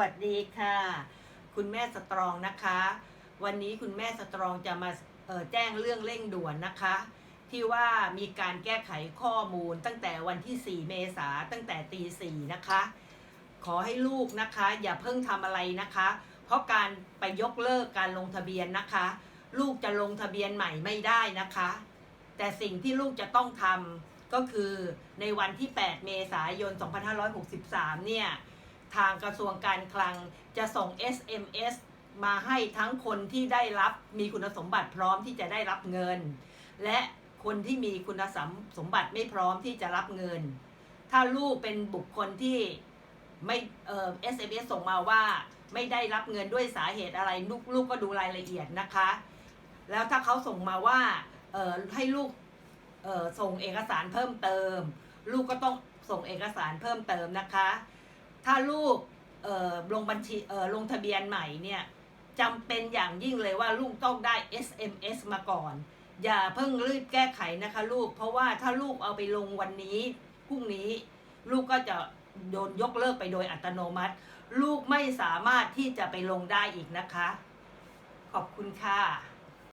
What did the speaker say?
วัสดีค่ะ คุณแม่สตรองนะคะ วันนี้คุณแม่สตรองจะมาแจ้งเรื่องเร่งด่วนนะคะ ที่ว่ามีการแก้ไขข้อมูลตั้งแต่วันที่ 4 เมษาตั้งแต่ตีสี่นะคะ ขอให้ลูกนะคะ อย่าเพิ่งทำอะไรนะคะ เพราะการไปยกเลิกการลงทะเบียนนะคะ ลูกจะลงทะเบียนใหม่ไม่ได้นะคะ แต่สิ่งที่ลูกจะต้องทำก็คือในวันที่ 8 เมษายน 2563 เนี่ย ทางกระทรวงการคลังจะส่ง SMS มาให้ทั้งคนที่ได้รับมีคุณสมบัติพร้อมที่จะได้รับเงิน และคนที่มีคุณสมสมบัติไม่พร้อมที่จะรับเงิน ถ้าลูกเป็นบุคคลที่ไม่เอ่อ SMS ส่งมาว่าไม่ได้รับเงินด้วยสาเหตุอะไรลูกลูกก็ดูรายละเอียดนะคะ แล้วถ้าเขาส่งมาว่าเอ่อให้ลูกเอ่อส่งเอกสารเพิ่มเติม ลูกก็ต้องส่งเอกสารเพิ่มเติมนะคะ ถ้าลูกเอ่อลงบัญชีเอ่อลงทะเบียนใหม่เนี่ยจำเป็นอย่างยิ่งเลยว่าลูกต้องได้ SMS มาก่อน อย่าเพิ่งรีบแก้ไขนะคะลูก เพราะว่าถ้าลูกเอาไปลงวันนี้พรุ่งนี้ ลูกก็จะโดนยกเลิกไปโดยอัตโนมัติ ลูกไม่สามารถที่จะไปลงได้อีกนะคะ ขอบคุณค่ะ